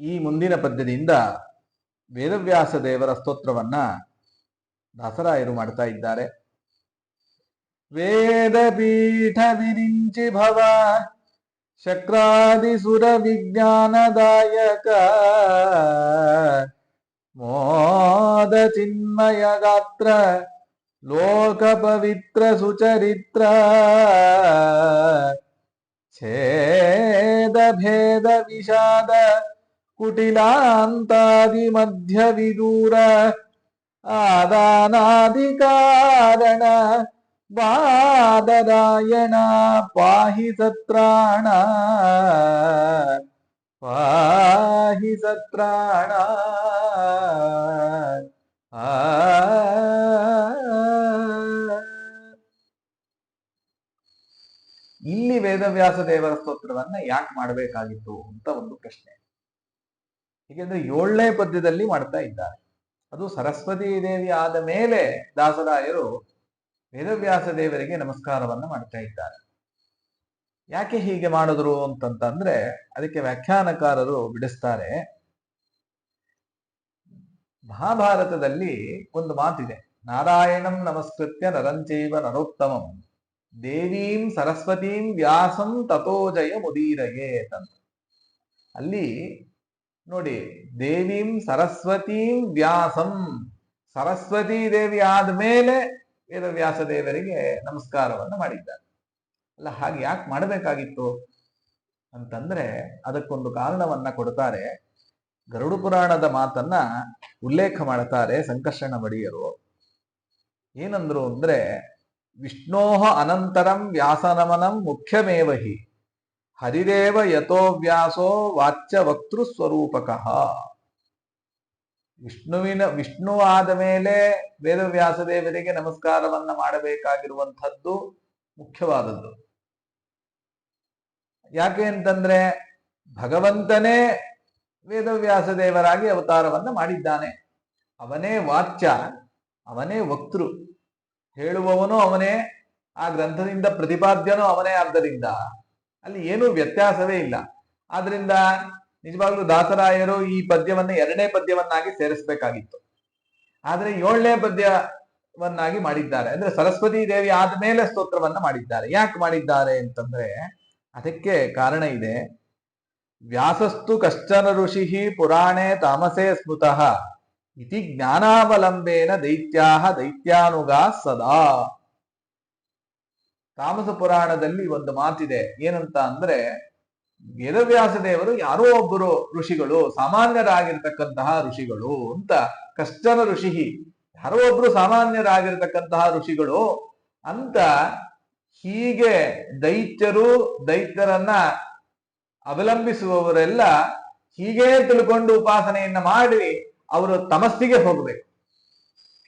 ಈ ಮುಂದಿನ ಪದ್ಯದಿಂದ ವೇದವ್ಯಾಸ ದೇವರ ಸ್ತೋತ್ರವನ್ನ ದಾಸರಾಯರು ಮಾಡ್ತಾ ಇದ್ದಾರೆ. ವೇದ ಪೀಠ ವಿರಿಂಚಿ ಭವ, ಶಕ್ರಾದಿಸುರ ವಿಜ್ಞಾನದಾಯಕ, ಮೋದ ಚಿನ್ಮಯ ಗಾತ್ರ, ಲೋಕ ಪವಿತ್ರ ಸುಚರಿತ್ರ, ಛೇದ ಭೇದ ವಿಷಾದ ಕುಟಿಲಾಂತಾದಿ ಮಧ್ಯ ವಿದೂರ ಆದಾನಾದಿ ಕಾರಣ ಬಾದರಾಯಣ ಪಾಹಿ ಸತ್ರಾಣ ಪಾಹಿ ಸತ್ರಾಣ ಇಲ್ಲಿ ವೇದವ್ಯಾಸ ದೇವರ ಸ್ತೋತ್ರವನ್ನ ಯಾಕೆ ಮಾಡಬೇಕಾಗಿತ್ತು ಅಂತ ಒಂದು ಪ್ರಶ್ನೆ. ಏಕೆಂದ್ರೆ ಏಳನೇ ಪದ್ಯದಲ್ಲಿ ಮಾಡ್ತಾ ಇದ್ದಾರೆ. ಅದು ಸರಸ್ವತಿ ದೇವಿ ಆದ ಮೇಲೆ ದಾಸರಾಯರು ವೇದವ್ಯಾಸ ದೇವರಿಗೆ ನಮಸ್ಕಾರವನ್ನು ಮಾಡ್ತಾ ಇದ್ದಾರೆ. ಯಾಕೆ ಹೀಗೆ ಮಾಡಿದ್ರು ಅಂತಂತಂದ್ರೆ ಅದಕ್ಕೆ ವ್ಯಾಖ್ಯಾನಕಾರರು ಬಿಡಿಸ್ತಾರೆ. ಮಹಾಭಾರತದಲ್ಲಿ ಒಂದು ಮಾತಿದೆ. ನಾರಾಯಣಂ ನಮಸ್ಕೃತ್ಯ ನರಂಚೈವ ನರೋತ್ತಮಂ. ದೇವೀಂ ಸರಸ್ವತೀಂ ವ್ಯಾಸಂ ತಥೋಜಯ ಮುದೀರಗೆ ಅಂತ. ಅಲ್ಲಿ ನೋಡಿ, ದೇವೀಂ ಸರಸ್ವತೀಂ ವ್ಯಾಸಂ. ಸರಸ್ವತಿ ದೇವಿ ಆದ್ಮೇಲೆ ವೇದವ್ಯಾಸ ದೇವರಿಗೆ ನಮಸ್ಕಾರವನ್ನು ಮಾಡಿದ್ದಾರೆ. ಅಲ್ಲ, ಹಾಗೆ ಯಾಕೆ ಮಾಡಬೇಕಾಗಿತ್ತು? ಅಂತಂದ್ರೆ, ಅದಕ್ಕೊಂದು ಕಾರಣವನ್ನ ಕೊಡ್ತಾರೆ. ಗರುಡು ಪುರಾಣದ ಮಾತನ್ನ ಉಲ್ಲೇಖ ಮಾಡ್ತಾರೆ ಸಂಕರ್ಷಣ ಬಡಿಯರು ಏನಂದ್ರು ಅಂದ್ರೆ, ವಿಷ್ಣೋಹ ಅನಂತರಂ ವ್ಯಾಸನಮನಂ ಮುಖ್ಯಮೇವ ಹಿ ಹರಿರೇವ ಯಥೋ ವ್ಯಾಸೋ ವಾಚ್ಯ ವಕ್ತೃ ಸ್ವರೂಪಕಃ. ವಿಷ್ಣುವಿನ, ವಿಷ್ಣು ಆದ ಮೇಲೆ ವೇದವ್ಯಾಸ ದೇವರಿಗೆ ನಮಸ್ಕಾರವನ್ನ ಮಾಡಬೇಕಾಗಿರುವಂಥದ್ದು ಮುಖ್ಯವಾದದ್ದು. ಯಾಕೆ ಅಂತಂದ್ರೆ ಭಗವಂತನೇ ವೇದವ್ಯಾಸ ದೇವರಾಗಿ ಅವತಾರವನ್ನ ಮಾಡಿದ್ದಾನೆ. ಅವನೇ ವಾಚ್ಯ, ಅವನೇ ವಕ್ತೃ. ಹೇಳುವವನು ಅವನೇ, ಆ ಗ್ರಂಥದಿಂದ ಪ್ರತಿಪಾದ್ಯನೂ ಅವನೇ ಆದ್ದರಿಂದ ಅಲ್ಲಿ ಏನೂ ವ್ಯತ್ಯಾಸವೇ ಇಲ್ಲ. ಆದ್ರಿಂದ ನಿಜವಾಗ್ಲೂ ದಾಸರಾಯರು ಈ ಪದ್ಯವನ್ನ ಎರಡನೇ ಪದ್ಯವನ್ನಾಗಿ ಸೇರಿಸಬೇಕಾಗಿತ್ತು. ಆದ್ರೆ ಏಳನೇ ಪದ್ಯವನ್ನಾಗಿ ಮಾಡಿದ್ದಾರೆ. ಅಂದ್ರೆ ಸರಸ್ವತಿ ದೇವಿ ಆದ್ಮೇಲೆ ಸ್ತೋತ್ರವನ್ನ ಮಾಡಿದ್ದಾರೆ. ಯಾಕೆ ಮಾಡಿದ್ದಾರೆ ಅಂತಂದ್ರೆ ಅದಕ್ಕೆ ಕಾರಣ ಇದೆ. ವ್ಯಾಸಸ್ತು ಕಶ್ಚನ ಋಷಿ ಪುರಾಣೆ ತಾಮಸೇ ಸ್ಮೃತಃ ಇತಿ ಜ್ಞಾನಾವಲಂಬೇನ ದೈತ್ಯಾಹ ದೈತ್ಯಾನುಗಾ ಸದಾ ತಾಮಸ ಪುರಾಣದಲ್ಲಿ ಒಂದು ಮಾತಿದೆ. ಏನಂತ ಅಂದ್ರೆ ವೇದವ್ಯಾಸ ದೇವರು ಯಾರೋ ಒಬ್ಬರು ಋಷಿಗಳು, ಸಾಮಾನ್ಯರಾಗಿರ್ತಕ್ಕಂತಹ ಋಷಿಗಳು ಅಂತ ಕಷ್ಟನ ಋಷಿ ಯಾರೋ ಒಬ್ರು ಸಾಮಾನ್ಯರಾಗಿರ್ತಕ್ಕಂತಹ ಋಷಿಗಳು ಅಂತ ಹೀಗೆ ದೈತ್ಯರು, ದೈತ್ಯರನ್ನ ಅವಲಂಬಿಸುವವರೆಲ್ಲ ಹೀಗೆ ತಿಳ್ಕೊಂಡು ಉಪಾಸನೆಯನ್ನ ಮಾಡಿ ಅವರು ತಮಸ್ಸಿಗೆ ಹೋಗಬೇಕು.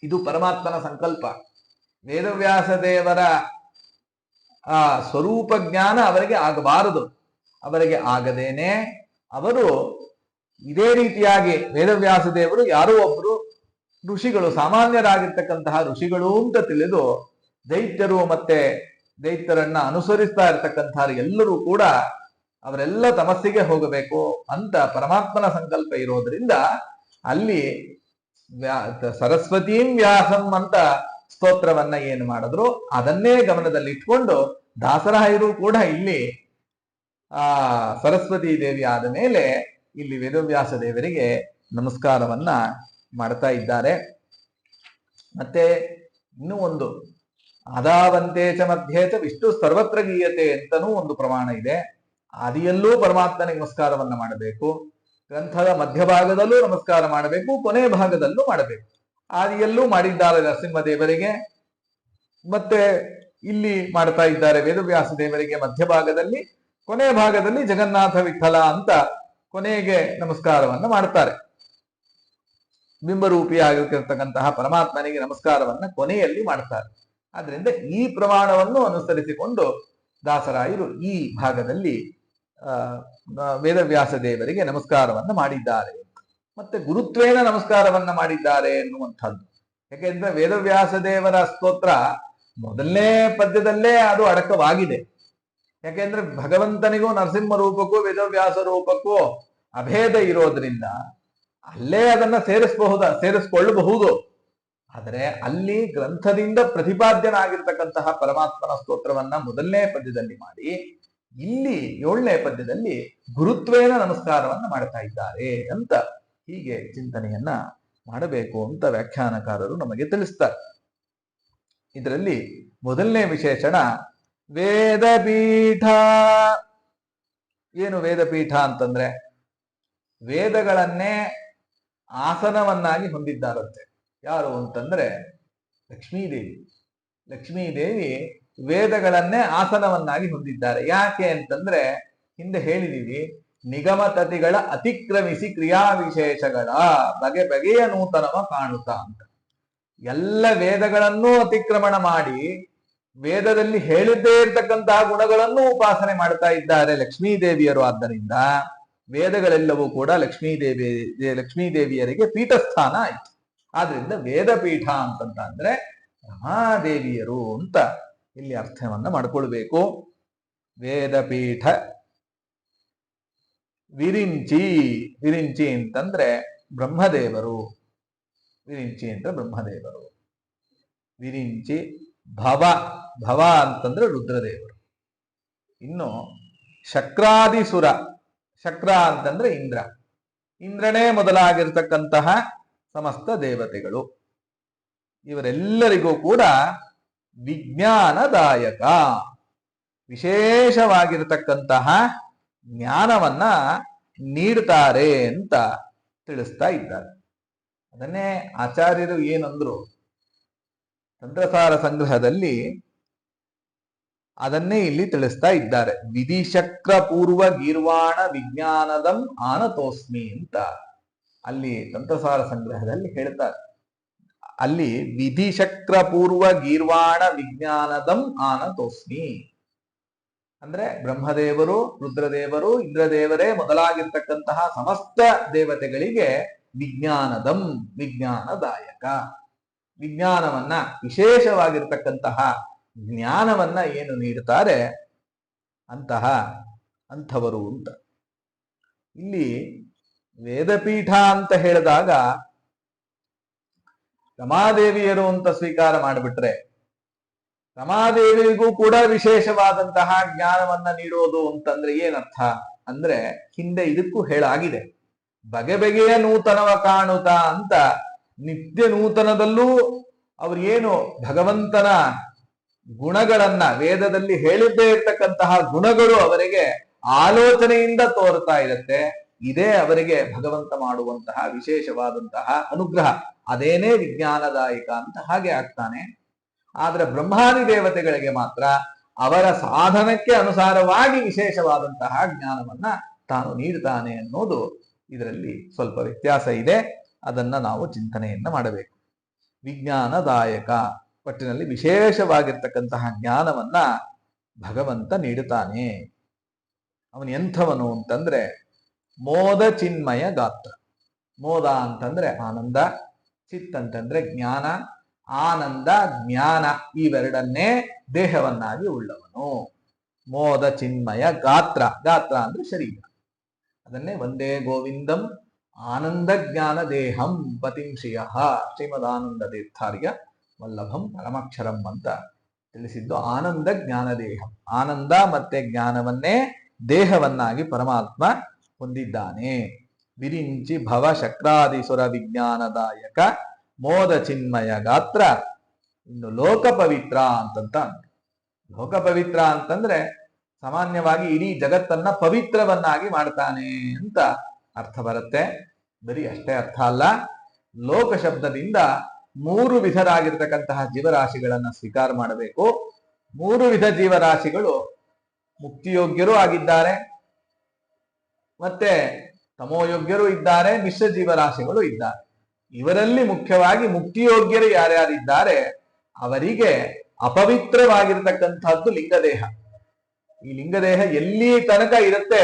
ಇದು ಪರಮಾತ್ಮನ ಸಂಕಲ್ಪ. ವೇದವ್ಯಾಸ ದೇವರ ಆ ಸ್ವರೂಪ ಜ್ಞಾನ ಅವರಿಗೆ ಆಗಬಾರದು. ಅವರಿಗೆ ಆಗದೇನೆ ಅವರು ಇದೇ ರೀತಿಯಾಗಿ ವೇದವ್ಯಾಸ ದೇವರು ಯಾರೋ ಒಬ್ರು ಋಷಿಗಳು, ಸಾಮಾನ್ಯರಾಗಿರ್ತಕ್ಕಂತಹ ಋಷಿಗಳು ಅಂತ ತಿಳಿದು ದೈತ್ಯರು ಮತ್ತೆ ದೈತ್ಯರನ್ನ ಅನುಸರಿಸ್ತಾ ಇರ್ತಕ್ಕಂತಹ ಎಲ್ಲರೂ ಕೂಡ ಅವರೆಲ್ಲ ತಮಸ್ಸಿಗೆ ಹೋಗಬೇಕು ಅಂತ ಪರಮಾತ್ಮನ ಸಂಕಲ್ಪ ಇರೋದ್ರಿಂದ ಅಲ್ಲಿ ವ್ಯಾ- ಸರಸ್ವತೀಂ ವ್ಯಾಸಂ ಅಂತ ಸ್ತೋತ್ರವನ್ನ ಏನು ಮಾಡಿದ್ರು, ಅದನ್ನೇ ಗಮನದಲ್ಲಿ ಇಟ್ಕೊಂಡು ದಾಸರಾಯರು ಕೂಡ ಇಲ್ಲಿ, ಆ, ಸರಸ್ವತಿ ದೇವಿ ಆದ ಮೇಲೆ ಇಲ್ಲಿ ವೇದವ್ಯಾಸ ದೇವರಿಗೆ ನಮಸ್ಕಾರವನ್ನ ಮಾಡ್ತಾ ಇದ್ದಾರೆ. ಮತ್ತೆ ಇನ್ನೂ ಒಂದು ಅದಾವಂತೇಚ ಚ ಮಧ್ಯೆ ಚ ವಿಷ್ಣು ಸರ್ವತ್ರ ಗೀಯತೆ ಅಂತನೂ ಒಂದು ಪ್ರಮಾಣ ಇದೆ. ಆದಿಯಲ್ಲೂ ಪರಮಾತ್ಮನಿಗೆ ನಮಸ್ಕಾರವನ್ನ ಮಾಡಬೇಕು. ಗ್ರಂಥದ ಮಧ್ಯಭಾಗದಲ್ಲೂ ನಮಸ್ಕಾರ ಮಾಡಬೇಕು, ಕೊನೆ ಭಾಗದಲ್ಲೂ ಮಾಡಬೇಕು. ಆದಿಯಲ್ಲೂ ಮಾಡಿದ್ದಾರೆ ನರಸಿಂಹ ದೇವರಿಗೆ. ಮತ್ತೆ ಇಲ್ಲಿ ಮಾಡ್ತಾ ಇದ್ದಾರೆ ವೇದವ್ಯಾಸ ದೇವರಿಗೆ ಮಧ್ಯಭಾಗದಲ್ಲಿ ಕೊನೆ ಭಾಗದಲ್ಲಿ ಜಗನ್ನಾಥ ವಿಠಲ ಅಂತ ಕೊನೆಗೆ ನಮಸ್ಕಾರವನ್ನು ಮಾಡ್ತಾರೆ. ಬಿಂಬರೂಪಿಯಾಗಿರ್ತಕ್ಕಂತಹ ಪರಮಾತ್ಮನಿಗೆ ನಮಸ್ಕಾರವನ್ನು ಕೊನೆಯಲ್ಲಿ ಮಾಡ್ತಾರೆ. ಆದ್ರಿಂದ ಈ ಪ್ರಮಾಣವನ್ನು ಅನುಸರಿಸಿಕೊಂಡು ದಾಸರಾಯರು ಈ ಭಾಗದಲ್ಲಿ ವೇದವ್ಯಾಸ ದೇವರಿಗೆ ನಮಸ್ಕಾರವನ್ನು ಮಾಡಿದ್ದಾರೆ. ಮತ್ತೆ ಗುರುತ್ವೇನ ನಮಸ್ಕಾರವನ್ನ ಮಾಡಿದ್ದಾರೆ ಎನ್ನುವಂಥದ್ದು. ಯಾಕೆಂದ್ರೆ ವೇದವ್ಯಾಸ ದೇವರ ಸ್ತೋತ್ರ ಮೊದಲನೇ ಪದ್ಯದಲ್ಲೇ ಅದು ಅಡಕವಾಗಿದೆ. ಯಾಕೆಂದ್ರೆ ಭಗವಂತನಿಗೂ ನರಸಿಂಹ ರೂಪಕ್ಕೂ ವೇದವ್ಯಾಸ ರೂಪಕ್ಕೂ ಅಭೇದ ಇರೋದ್ರಿಂದ ಅಲ್ಲೇ ಅದನ್ನ ಸೇರಿಸಬಹುದ, ಸೇರಿಸ್ಕೊಳ್ಳಬಹುದು. ಆದರೆ ಅಲ್ಲಿ ಗ್ರಂಥದಿಂದ ಪ್ರತಿಪಾದ್ಯನಾಗಿರ್ತಕ್ಕಂತಹ ಪರಮಾತ್ಮನ ಸ್ತೋತ್ರವನ್ನ ಮೊದಲನೇ ಪದ್ಯದಲ್ಲಿ ಮಾಡಿ, ಇಲ್ಲಿ ಏಳನೇ ಪದ್ಯದಲ್ಲಿ ಗುರುತ್ವೇನ ನಮಸ್ಕಾರವನ್ನ ಮಾಡ್ತಾ ಇದ್ದಾರೆ ಅಂತ. ಹೀಗೆ ಚಿಂತನೆಯನ್ನ ಮಾಡಬೇಕು ಅಂತ ವ್ಯಾಖ್ಯಾನಕಾರರು ನಮಗೆ ತಿಳಿಸ್ತಾರೆ. ಇದರಲ್ಲಿ ಮೊದಲನೇ ವಿಶೇಷಣ ವೇದಪೀಠ. ಏನು ವೇದಪೀಠ ಅಂತಂದ್ರೆ? ವೇದಗಳನ್ನೇ ಆಸನವನ್ನಾಗಿ ಹೊಂದಿದ್ದಾರಂತೆ. ಯಾರು ಅಂತಂದ್ರೆ? ಲಕ್ಷ್ಮೀದೇವಿ. ಲಕ್ಷ್ಮೀದೇವಿ ವೇದಗಳನ್ನೇ ಆಸನವನ್ನಾಗಿ ಹೊಂದಿದ್ದಾರೆ. ಯಾಕೆ ಅಂತಂದ್ರೆ, ಹಿಂದೆ ಹೇಳಿದೀವಿ ನಿಗಮತತಿಗಳ ಅತಿಕ್ರಮಿಸಿ ಕ್ರಿಯಾ ವಿಶೇಷಗಳ ಬಗೆ ಬಗೆಯ ನೂತನವ ಕಾಣುತ್ತಾ ಅಂತ. ಎಲ್ಲ ವೇದಗಳನ್ನೂ ಅತಿಕ್ರಮಣ ಮಾಡಿ ವೇದದಲ್ಲಿ ಹೇಳಿದ್ದೇ ಇರತಕ್ಕಂತಹ ಗುಣಗಳನ್ನು ಉಪಾಸನೆ ಮಾಡ್ತಾ ಇದ್ದಾರೆ ಲಕ್ಷ್ಮೀದೇವಿಯರು. ಆದ್ದರಿಂದ ವೇದಗಳೆಲ್ಲವೂ ಕೂಡ ಲಕ್ಷ್ಮೀದೇವಿ, ಲಕ್ಷ್ಮೀದೇವಿಯರಿಗೆ ಲಕ್ಷ್ಮೀ ದೇವಿಯರಿಗೆ ಪೀಠಸ್ಥಾನ ಆಯ್ತು. ಆದ್ರಿಂದ ವೇದ ಪೀಠ ಅಂತಂತ ಅಂದ್ರೆ ರಮಾದೇವಿಯರು ಅಂತ ಇಲ್ಲಿ ಅರ್ಥವನ್ನ ಮಾಡ್ಕೊಳ್ಬೇಕು. ವೇದಪೀಠ ವಿರಿಂಚಿ ವಿರಿಂಚಿ ಅಂತಂದ್ರೆ ಬ್ರಹ್ಮದೇವರು. ವಿರಿಂಚಿ ಅಂದ್ರೆ ಬ್ರಹ್ಮದೇವರು. ವಿರಿಂಚಿ ಭವ ಭವ ಅಂತಂದ್ರೆ ರುದ್ರದೇವರು. ಇನ್ನು ಶಕ್ರಾದಿಸುರ, ಶಕ್ರ ಅಂತಂದ್ರೆ ಇಂದ್ರ. ಇಂದ್ರನೇ ಮೊದಲಾಗಿರ್ತಕ್ಕಂತಹ ಸಮಸ್ತ ದೇವತೆಗಳು. ಇವರೆಲ್ಲರಿಗೂ ಕೂಡ ವಿಜ್ಞಾನದಾಯಕ. ವಿಶೇಷವಾಗಿರತಕ್ಕಂತಹ ಜ್ಞಾನವನ್ನ ನೀಡ್ತಾರೆ ಅಂತ ತಿಳಿಸ್ತಾ ಇದ್ದಾರೆ. ಅದನ್ನೇ ಆಚಾರ್ಯರು ಏನಂದ್ರು? ತಂತ್ರಸಾರ ಸಂಗ್ರಹದಲ್ಲಿ ಅದನ್ನೇ ಇಲ್ಲಿ ತಿಳಿಸ್ತಾ ಇದ್ದಾರೆ. ವಿಧಿಶಕ್ರ ಪೂರ್ವ ಗೀರ್ವಾಣ ವಿಜ್ಞಾನದಂ ಆನತೋಸ್ಮಿ ಅಂತ ಅಲ್ಲಿ ತಂತ್ರಸಾರ ಸಂಗ್ರಹದಲ್ಲಿ ಹೇಳ್ತಾರೆ. ಅಲ್ಲಿ ವಿಧಿಶಕ್ರ ಪೂರ್ವ ಗೀರ್ವಾಣ ವಿಜ್ಞಾನದಂ ಆನತೋಸ್ಮಿ ಅಂದ್ರೆ ಬ್ರಹ್ಮದೇವರು, ರುದ್ರದೇವರು, ಇಂದ್ರದೇವರೇ ಮೊದಲಾಗಿರ್ತಕ್ಕಂತಹ ಸಮಸ್ತ ದೇವತೆಗಳಿಗೆ ವಿಜ್ಞಾನದಂ, ವಿಜ್ಞಾನದಾಯಕ. ವಿಜ್ಞಾನವನ್ನ ವಿಶೇಷವಾಗಿರ್ತಕ್ಕಂತಹ ಜ್ಞಾನವನ್ನ ಏನು ನೀಡುತ್ತಾರೆ ಅಂತಹ, ಅಂಥವರು ಅಂತ. ಇಲ್ಲಿ ವೇದಪೀಠ ಅಂತ ಹೇಳಿದಾಗ ರಮಾದೇವಿಯರು ಅಂತ ಸ್ವೀಕಾರ ಮಾಡಿಬಿಟ್ರೆ ರಮಾದೇವಿಗೂ ಕೂಡ ವಿಶೇಷವಾದಂತಹ ಜ್ಞಾನವನ್ನ ನೀಡೋದು ಅಂತಂದ್ರೆ ಏನರ್ಥ? ಅಂದ್ರೆ ಹಿಂದೆ ಇದಕ್ಕೂ ಹೇಳಾಗಿದೆ. ಬಗೆ ಬಗೆಯ ನೂತನವ ಕಾಣುತ್ತಾ ಅಂತ ನಿತ್ಯ ನೂತನದಲ್ಲೂ ಅವ್ರು ಏನು ಭಗವಂತನ ಗುಣಗಳನ್ನ ವೇದದಲ್ಲಿ ಹೇಳಿದ್ದೇ ಇರ್ತಕ್ಕಂತಹ ಗುಣಗಳು ಅವರಿಗೆ ಆಲೋಚನೆಯಿಂದ ತೋರ್ತಾ ಇರುತ್ತೆ. ಇದೇ ಅವರಿಗೆ ಭಗವಂತ ಮಾಡುವಂತಹ ವಿಶೇಷವಾದಂತಹ ಅನುಗ್ರಹ. ಅದೇನೇ ವಿಜ್ಞಾನದಾಯಕ ಅಂತ ಹಾಗೆ ಆಗ್ತಾನೆ. ಆದ್ರೆ ಬ್ರಹ್ಮಾದಿ ದೇವತೆಗಳಿಗೆ ಮಾತ್ರ ಅವರ ಸಾಧನಕ್ಕೆ ಅನುಸಾರವಾಗಿ ವಿಶೇಷವಾದಂತಹ ಜ್ಞಾನವನ್ನ ತಾನು ನೀಡುತ್ತಾನೆ ಅನ್ನೋದು ಇದರಲ್ಲಿ ಸ್ವಲ್ಪ ವ್ಯತ್ಯಾಸ ಇದೆ. ಅದನ್ನ ನಾವು ಚಿಂತನೆಯನ್ನ ಮಾಡಬೇಕು. ವಿಜ್ಞಾನದಾಯಕ, ಒಟ್ಟಿನಲ್ಲಿ ವಿಶೇಷವಾಗಿರ್ತಕ್ಕಂತಹ ಜ್ಞಾನವನ್ನ ಭಗವಂತ ನೀಡುತ್ತಾನೆ. ಅವನು ಎಂಥವನು ಅಂತಂದ್ರೆ ಮೋದ ಚಿನ್ಮಯ ಗಾತ್ರ. ಮೋದ ಅಂತಂದ್ರೆ ಆನಂದ, ಚಿತ್ ಅಂತಂದ್ರೆ ಜ್ಞಾನ ಆನಂದ, ಜ್ಞಾನ ಇವೆರಡನ್ನೇ ದೇಹವನ್ನಾಗಿ ಉಳ್ಳವನು. ಮೋದ, ಚಿನ್ಮಯ, ಗಾತ್ರ. ಗಾತ್ರ ಅಂದ್ರೆ ಶರೀರ. ಅದನ್ನೇ ಒಂದೇ ಗೋವಿಂದಂ ಆನಂದ ಜ್ಞಾನ ದೇಹಂ ಪತಿಂಶಿಯ ಶ್ರೀಮದಾನಂದ ತೀರ್ಥಾರ್ಯ ವಲ್ಲಭಂ ಪರಮಾಕ್ಷರಂ ಅಂತ ತಿಳಿಸಿದ್ದು ಆನಂದ ಜ್ಞಾನ ದೇಹಂ. ಆನಂದ ಮತ್ತೆ ಜ್ಞಾನವನ್ನೇ ದೇಹವನ್ನಾಗಿ ಪರಮಾತ್ಮ ಹೊಂದಿದ್ದಾನೆ. ವಿರಿಂಚಿ ಭವ ಶಕ್ರಾದಿಸುರ ವಿಜ್ಞಾನದಾಯಕ ಮೋದ ಚಿನ್ಮಯ ಗಾತ್ರ. ಇನ್ನು ಲೋಕ ಪವಿತ್ರ ಅಂತಂತ ಲೋಕ ಪವಿತ್ರ ಅಂತಂದ್ರೆ ಸಾಮಾನ್ಯವಾಗಿ ಇಡೀ ಜಗತ್ತನ್ನ ಪವಿತ್ರವನ್ನಾಗಿ ಮಾಡ್ತಾನೆ ಅಂತ ಅರ್ಥ ಬರುತ್ತೆ. ಬರೀ ಅಷ್ಟೇ ಅರ್ಥ ಅಲ್ಲ. ಲೋಕ ಶಬ್ದದಿಂದ ಮೂರು ವಿಧರಾಗಿರ್ತಕ್ಕಂತಹ ಜೀವರಾಶಿಗಳನ್ನ ಸ್ವೀಕಾರ ಮಾಡಬೇಕು. ಮೂರು ವಿಧ ಜೀವರಾಶಿಗಳು ಮುಕ್ತಿಯೋಗ್ಯರು ಆಗಿದ್ದಾರೆ. ಮತ್ತೆ ತಮೋಯೋಗ್ಯರು ಇದ್ದಾರೆ, ಮಿಶ್ರ ಜೀವರಾಶಿಗಳು ಇದ್ದಾರೆ. ಇವರಲ್ಲಿ ಮುಖ್ಯವಾಗಿ ಮುಕ್ತಿಯೋಗ್ಯರು ಯಾರ್ಯಾರಿದ್ದಾರೆ, ಅವರಿಗೆ ಅಪವಿತ್ರವಾಗಿರ್ತಕ್ಕಂಥದ್ದು ಲಿಂಗದೇಹ. ಈ ಲಿಂಗದೇಹ ಎಲ್ಲಿ ತನಕ ಇರುತ್ತೆ,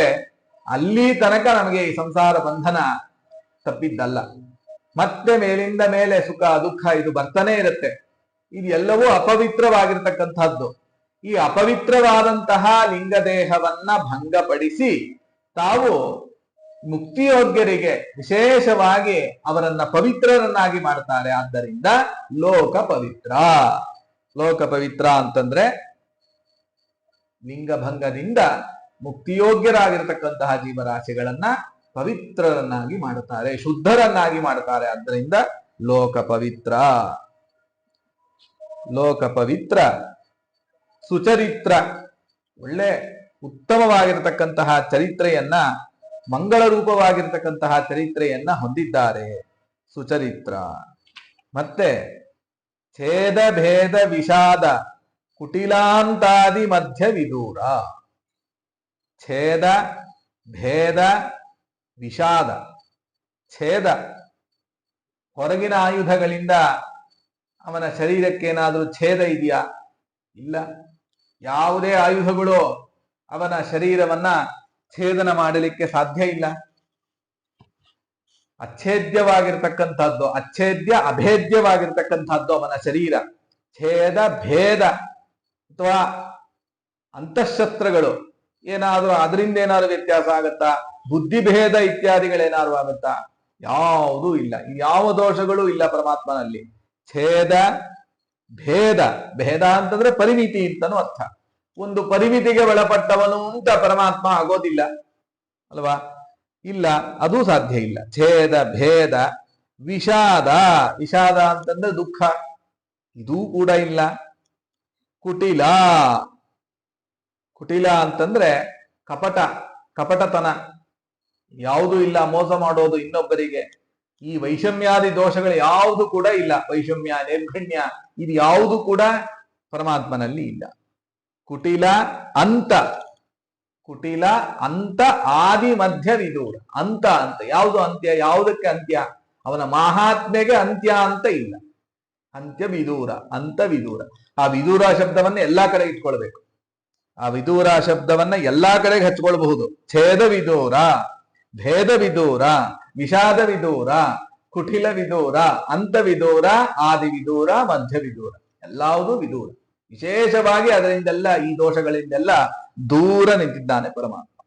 ಅಲ್ಲಿ ತನಕ ನಮಗೆ ಈ ಸಂಸಾರ ಬಂಧನ ತಪ್ಪಿದ್ದಲ್ಲ. ಮತ್ತೆ ಮೇಲಿಂದ ಮೇಲೆ ಸುಖ, ದುಃಖ, ಇದು ಬರ್ತಾನೆ ಇರುತ್ತೆ. ಇದೆಲ್ಲವೂ ಅಪವಿತ್ರವಾಗಿರ್ತಕ್ಕಂಥದ್ದು. ಈ ಅಪವಿತ್ರವಾದಂತಹ ಲಿಂಗದೇಹವನ್ನ ಭಂಗಪಡಿಸಿ ತಾವು ಮುಕ್ತಿಯೋಗ್ಯರಿಗೆ ವಿಶೇಷವಾಗಿ ಅವರನ್ನ ಪವಿತ್ರರನ್ನಾಗಿ ಮಾಡ್ತಾರೆ. ಆದ್ದರಿಂದ ಲೋಕ ಪವಿತ್ರ. ಲೋಕ ಪವಿತ್ರ ಅಂತಂದ್ರೆ ಲಿಂಗಭಂಗದಿಂದ ಮುಕ್ತಿಯೋಗ್ಯರಾಗಿರ್ತಕ್ಕಂತಹ ಜೀವರಾಶಿಗಳನ್ನ ಪವಿತ್ರರನ್ನಾಗಿ ಮಾಡುತ್ತಾರೆ, ಶುದ್ಧರನ್ನಾಗಿ ಮಾಡುತ್ತಾರೆ. ಆದ್ದರಿಂದ ಲೋಕ ಪವಿತ್ರ. ಲೋಕ ಪವಿತ್ರ. ಸುಚರಿತ್ರ. ಒಳ್ಳೆ ಉತ್ತಮವಾಗಿರತಕ್ಕಂತಹ ಚರಿತ್ರೆಯನ್ನ ಮಂಗಳ ರೂಪವಾಗಿರ್ತಕ್ಕಂತಹ ಚರಿತ್ರೆಯನ್ನ ಹೊಂದಿದ್ದಾರೆ. ಸುಚರಿತ್ರ. ಮತ್ತೆ ಛೇದ ಭೇದ ವಿಷಾದ ಕುಟಿಲಾಂತಾದಿ ಮಧ್ಯ ವಿದೂರ. ಛೇದ ಭೇದ ವಿಷಾದ. ಛೇದ ಹೊರಗಿನ ಆಯುಧಗಳಿಂದ ಅವನ ಶರೀರಕ್ಕೇನಾದರೂ ಛೇದ ಇದೆಯಾ? ಇಲ್ಲ. ಯಾವುದೇ ಆಯುಧಗಳು ಅವನ ಶರೀರವನ್ನ ಛೇದನ ಮಾಡಲಿಕ್ಕೆ ಸಾಧ್ಯ ಇಲ್ಲ. ಅಚ್ಛೇದ್ಯವಾಗಿರ್ತಕ್ಕಂಥದ್ದು, ಅಚ್ಛೇದ್ಯ ಅಭೇದ್ಯವಾಗಿರ್ತಕ್ಕಂಥದ್ದು ಅವನ ಶರೀರ. ಛೇದ, ಭೇದ ಅಥವಾ ಅಂತಃಶಸ್ತ್ರಗಳು ಏನಾದರೂ ಅದರಿಂದ ಏನಾದ್ರು ವ್ಯತ್ಯಾಸ ಆಗತ್ತಾ? ಬುದ್ಧಿಭೇದ ಇತ್ಯಾದಿಗಳೇನಾದ್ರು ಆಗುತ್ತಾ? ಯಾವುದೂ ಇಲ್ಲ. ಯಾವ ದೋಷಗಳು ಇಲ್ಲ ಪರಮಾತ್ಮನಲ್ಲಿ. ಛೇದ, ಭೇದ. ಭೇದ ಅಂತಂದ್ರೆ ಪರಿಮಿತಿ ಅಂತನೂ ಅರ್ಥ. ಒಂದು ಪರಿಮಿತಿಗೆ ಒಳಪಟ್ಟವನು ಅಂತ ಪರಮಾತ್ಮ ಆಗೋದಿಲ್ಲ. ಅಲ್ವಾ? ಇಲ್ಲ, ಅದು ಸಾಧ್ಯ ಇಲ್ಲ. ಛೇದ, ಭೇದ, ವಿಷಾದ. ವಿಷಾದ ಅಂತಂದ್ರೆ ದುಃಖ. ಇದೂ ಕೂಡ ಇಲ್ಲ. ಕುಟಿಲ. ಕುಟಿಲ ಅಂತಂದ್ರೆ ಕಪಟ, ಕಪಟತನ. ಯಾವುದು ಇಲ್ಲ, ಮೋಸ ಮಾಡೋದು ಇನ್ನೊಬ್ಬರಿಗೆ. ಈ ವೈಷಮ್ಯಾದಿ ದೋಷಗಳು ಯಾವುದು ಕೂಡ ಇಲ್ಲ. ವೈಷಮ್ಯ ನಿರ್ಗಣ್ಯ ಇದು ಯಾವುದು ಕೂಡ ಪರಮಾತ್ಮನಲ್ಲಿ ಇಲ್ಲ. ಕುಟಿಲ ಅಂತ. ಕುಟಿಲ ಅಂತ ಆದಿ ಮಧ್ಯ ವಿದೂರ. ಅಂತ ಅಂತ. ಯಾವುದು ಅಂತ್ಯ? ಯಾವುದಕ್ಕೆ ಅಂತ್ಯ? ಅವನ ಮಹಾತ್ಮೆಗೆ ಅಂತ್ಯ ಅಂತ ಇಲ್ಲ. ಅಂತ್ಯ ವಿದೂರ. ಅಂತ ವಿದೂರ. ಆ ವಿದೂರ ಶಬ್ದವನ್ನ ಎಲ್ಲಾ ಕಡೆ ಇಟ್ಕೊಳ್ಬೇಕು. ಆ ವಿದೂರ ಶಬ್ದವನ್ನ ಎಲ್ಲಾ ಕಡೆಗೆ ಹಚ್ಕೊಳ್ಬಹುದು. ಛೇದ ವಿದೂರ, ಭೇದ ವಿದೂರ, ವಿಷಾದ ವಿದೂರ, ಕುಟಿಲ ವಿದೂರ, ಅಂತ ವಿದೂರ, ಆದಿ ವಿದೂರ, ಮಧ್ಯ ವಿದೂರ. ಎಲ್ಲಾವುದು ವಿದೂರ. ವಿಶೇಷವಾಗಿ ಅದರಿಂದೆಲ್ಲ ಈ ದೋಷಗಳಿಂದೆಲ್ಲ ದೂರ ನಿಂತಿದ್ದಾನೆ ಪರಮಾತ್ಮ.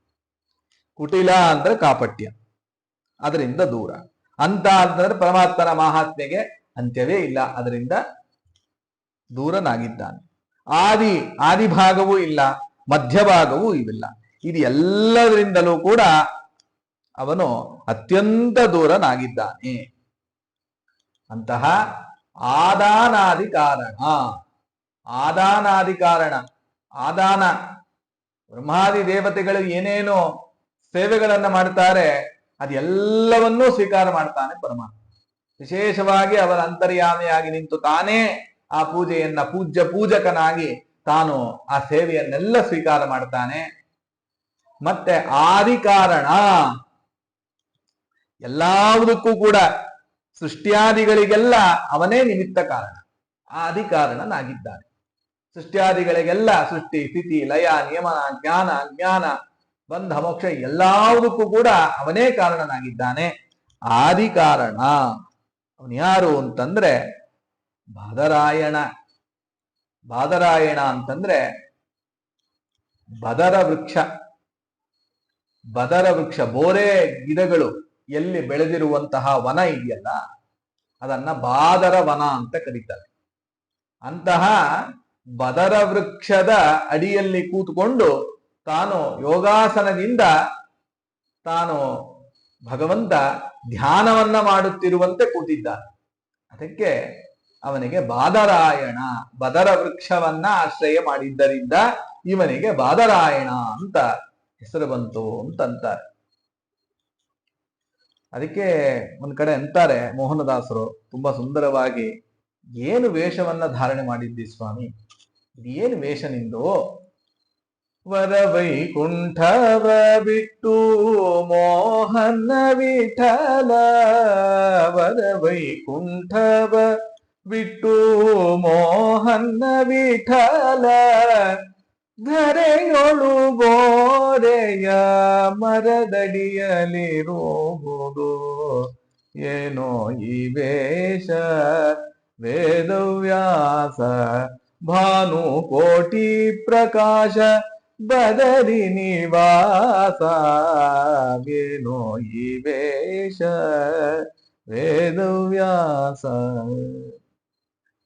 ಕುಟಿಲ ಅಂದ್ರೆ ಕಾಪಟ್ಯ. ಅದರಿಂದ ದೂರ. ಅಂತ ಅಂತಂದ್ರೆ ಪರಮಾತ್ಮನ ಮಹಾತ್ಮೆಗೆ ಅಂತ್ಯವೇ ಇಲ್ಲ. ಅದರಿಂದ ದೂರನಾಗಿದ್ದಾನೆ. ಆದಿ ಆದಿಭಾಗವೂ ಇಲ್ಲ ಮಧ್ಯಭಾಗವೂ ಇವಿಲ್ಲ. ಇದು ಎಲ್ಲದರಿಂದಲೂ ಕೂಡ ಅವನು ಅತ್ಯಂತ ದೂರನಾಗಿದ್ದಾನೆ. ಅಂತಹ ಆದಾನಾದಿ ಕಾರಣ. ಆದಾನಾದಿ ಕಾರಣ ಆದಾನ. ಬ್ರಹ್ಮಾದಿ ದೇವತೆಗಳು ಏನೇನು ಸೇವೆಗಳನ್ನ ಮಾಡ್ತಾರೆ, ಅದೆಲ್ಲವನ್ನೂ ಸ್ವೀಕಾರ ಮಾಡ್ತಾನೆ ಪರಮಾತ್ಮ. ವಿಶೇಷವಾಗಿ ಅವರ ಅಂತರ್ಯಾಮಿಯಾಗಿ ನಿಂತು ತಾನೇ ಆ ಪೂಜೆಯನ್ನ ಪೂಜ್ಯ ಪೂಜಕನಾಗಿ ತಾನು ಆ ಸೇವೆಯನ್ನೆಲ್ಲ ಸ್ವೀಕಾರ ಮಾಡ್ತಾನೆ. ಮತ್ತೆ ಆದಿ ಕಾರಣ ಎಲ್ಲಾವುದಕ್ಕೂ ಕೂಡ ಸೃಷ್ಟಿಯಾದಿಗಳಿಗೆಲ್ಲ ಅವನೇ ನಿಮಿತ್ತ ಕಾರಣ. ಆದಿ ಕಾರಣನಾಗಿದ್ದಾನೆ ಸೃಷ್ಟಿಯಾದಿಗಳಿಗೆಲ್ಲ ಸೃಷ್ಟಿ, ಸ್ಥಿತಿ, ಲಯ ನಿಯಮನ ಜ್ಞಾನ ಜ್ಞಾನ ಬಂಧ, ಮೋಕ್ಷ ಎಲ್ಲದಕ್ಕೂ ಕೂಡ ಅವನೇ ಕಾರಣನಾಗಿದ್ದಾನೆ. ಆದಿ ಕಾರಣ. ಅವನು ಯಾರು ಅಂತಂದ್ರೆ ಬಾದರಾಯಣ. ಬಾದರಾಯಣ ಅಂತಂದ್ರೆ ಬದರ ವೃಕ್ಷ. ಬದರ ವೃಕ್ಷ, ಬೋರೆ ಗಿಡಗಳು ಎಲ್ಲಿ ಬೆಳೆದಿರುವಂತಹ ವನ ಇದೆಯಲ್ಲ, ಅದನ್ನ ಬಾದರ ವನ ಅಂತ ಕರೀತಾರೆ. ಅಂತಹ ಬದರ ವೃಕ್ಷದ ಅಡಿಯಲ್ಲಿ ಕೂತುಕೊಂಡು ತಾನು ಯೋಗಾಸನದಿಂದ ತಾನು ಭಗವಂತ ಧ್ಯಾನವನ್ನ ಮಾಡುತ್ತಿರುವಂತೆ ಕೂತಿದ್ದ ಅದಕ್ಕೆ ಅವನಿಗೆ ಬಾದರಾಯಣ, ಬದರ ವೃಕ್ಷವನ್ನ ಆಶ್ರಯ ಮಾಡಿದ್ದರಿಂದ ಇವನಿಗೆ ಬಾದರಾಯಣ ಅಂತ ಹೆಸರು ಬಂತು ಅಂತಂತಾರೆ. ಅದಕ್ಕೆ ಒಂದ್ ಕಡೆ ಅಂತಾರೆ ಮೋಹನದಾಸರು, ತುಂಬಾ ಸುಂದರವಾಗಿ, ಏನು ವೇಷವನ್ನ ಧಾರಣೆ ಮಾಡಿದ್ದಿ ಸ್ವಾಮಿ? ಇದೇನು ವೇಷ ನಿಂದು? ವರ ವೈಕುಂಠವ ಬಿಟ್ಟು ಮೋಹನ ವಿಠಲ ವರ ವೈಕುಂಠವ ಬಿಟ್ಟು ಮೋಹನ ವಿಠಲ ಧರೆಯೊಳು ಗೋರೆಯ ಮರದಡಿಯಲಿರುವುದು. ಏನೋ ಈ ವೇಷ, ವೇದವ್ಯಾಸ ಭಾನು ಕೋಟಿ ಪ್ರಕಾಶ ಬದರಿ ನಿವಾಸ ಏನೋ ಈ ವೇಷ? ವೇದವ್ಯಾಸ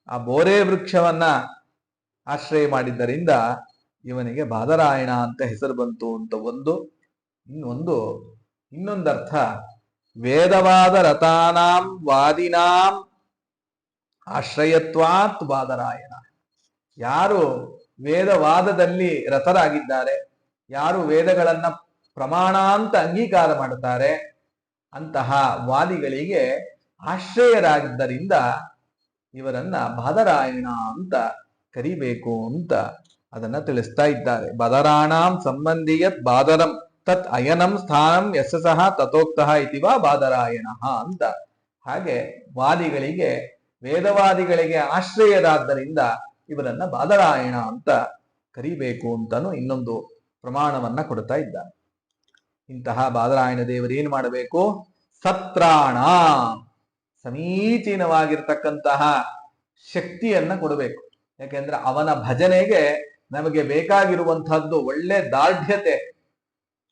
ಆ ಬೋರೆ ವೃಕ್ಷವನ್ನ ಆಶ್ರಯ ಮಾಡಿದ್ದರಿಂದ ಇವನಿಗೆ ಬಾದರಾಯಣ ಅಂತ ಹೆಸರು ಬಂತು ಅಂತ ಒಂದು, ಇನ್ನೊಂದು, ಇನ್ನೊಂದರ್ಥ. ವೇದವಾದ ರಥಾನಾಂ ವಾದಿನಾಂ ಆಶ್ರಯತ್ವಾತ್ ಬಾದರಾಯಣ. ಯಾರು ವೇದವಾದದಲ್ಲಿ ರಥರಾಗಿದ್ದಾರೆ, ಯಾರು ವೇದಗಳನ್ನ ಪ್ರಮಾಣ ಅಂತ ಅಂಗೀಕಾರ ಮಾಡುತ್ತಾರೆ, ಅಂತಹ ವಾದಿಗಳಿಗೆ ಆಶ್ರಯರಾಗಿದ್ದರಿಂದ ಇವರನ್ನ ಬಾದರಾಯಣ ಅಂತ ಕರಿಬೇಕು ಅಂತ ಅದನ್ನ ತಿಳಿಸ್ತಾ ಇದ್ದಾರೆ. ಬದರಾಣಾಂ ಸಂಬಂಧಿಯತ್ ಬಾದರಂ, ತತ್ ಅಯನಂ ಸ್ಥಾನಂ ಯಶಸಃ ತಥೋಕ್ತಃ ಇತಿವಾ ಬಾದರಾಯಣ ಅಂತ. ಹಾಗೆ ವಾದಿಗಳಿಗೆ, ವೇದವಾದಿಗಳಿಗೆ ಆಶ್ರಯರಾದ್ದರಿಂದ ಇವರನ್ನ ಬಾದರಾಯಣ ಅಂತ ಕರಿಬೇಕು ಅಂತಾನು ಇನ್ನೊಂದು ಪ್ರಮಾಣವನ್ನ ಕೊಡ್ತಾ ಇದ್ದಾನೆ. ಇಂತಹ ಬಾದರಾಯಣ ದೇವರು ಏನು ಮಾಡಬೇಕು? ಸತ್ರಾಣ, ಸಮೀಚೀನವಾಗಿರ್ತಕ್ಕಂತಹ ಶಕ್ತಿಯನ್ನ ಕೊಡಬೇಕು. ಯಾಕೆಂದ್ರೆ ಅವನ ಭಜನೆಗೆ ನಮಗೆ ಬೇಕಾಗಿರುವಂತಹದ್ದು ಒಳ್ಳೆ ದಾರ್ಢ್ಯತೆ.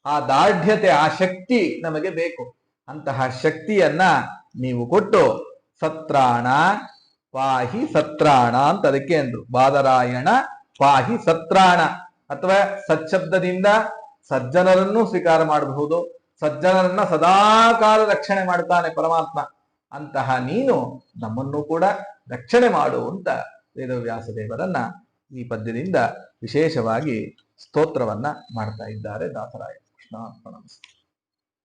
ಆ ದಾರ್ಢ್ಯತೆ, ಆ ಶಕ್ತಿ ನಮಗೆ ಬೇಕು. ಅಂತಹ ಶಕ್ತಿಯನ್ನ ನೀವು ಕೊಟ್ಟು ಸತ್ರಾಣ ಪಾಹಿ ಸತ್ರಾಣ ಅಂತ ಅದಕ್ಕೆ ಅಂದ್ರು. ಬಾದರಾಯಣ ಪಾಹಿ ಸತ್ರಾಣ ಅಥವಾ ಸಚ್ಛಬ್ದದಿಂದ ಸಜ್ಜನರನ್ನು ಸ್ವೀಕಾರ ಮಾಡಬಹುದು. ಸಜ್ಜನರನ್ನ ಸದಾಕಾಲ ರಕ್ಷಣೆ ಮಾಡ್ತಾನೆ ಪರಮಾತ್ಮ. ಅಂತಹ ನೀನು ನಮ್ಮನ್ನು ಕೂಡ ರಕ್ಷಣೆ ಮಾಡು ಅಂತ ವೇದವ್ಯಾಸ ದೇವರನ್ನ ಈ ಪದ್ಯದಿಂದ ವಿಶೇಷವಾಗಿ ಸ್ತೋತ್ರವನ್ನ ಮಾಡ್ತಾ ಇದ್ದಾರೆ ದಾಸರಾಯ ಕೃಷ್ಣ